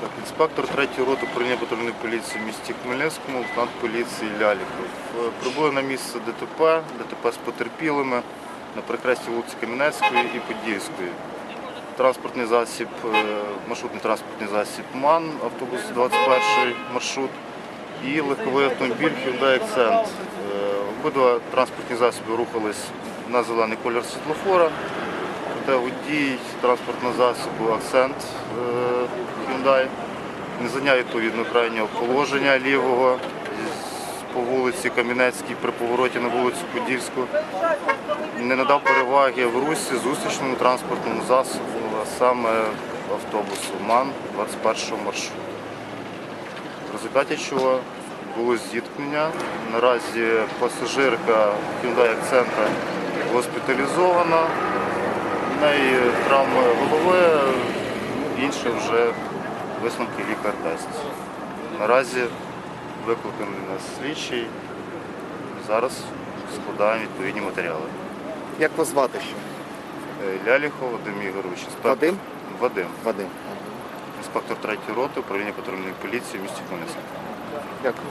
Так, інспектор 3 роти управління патрульної поліції в місті Хмельницькому, лейтенант поліції Ляліков. Е, Прибули на місце ДТП, ДТП з потерпілими на перехресті вулиці Кам'янецької і Подільської. Транспортний засіб, е, маршрутний транспортний засіб МАН, автобус 21 маршрут і легковий автомобіль Hyundai Accent. Е, Обидва транспортні засоби рухались на зелений колір світлофора. Проте водій транспортного засобу Акцент е, Hyundai не зайняв відповідно крайнього положення лівого по вулиці Кам'янецькій при повороті на вулицю Подільську. Не надав переваги в русі зустрічному транспортному засобу, а саме автобусу МАН 21 маршруту. В результаті чого було зіткнення. Наразі пасажирка Hyundai Accent госпіталізована. В неї травми голови, інше вже висновки лікар дасть. Наразі викликаний нас слідчий. Зараз складаємо відповідні матеріали. Як вас звати ще? Е, Ляліхов Вадим Ігорович, інспектор- Вадим? Вадим, Вадим. інспектор 3 роти управління патрульної поліції в місті Хмельницький. Дякую.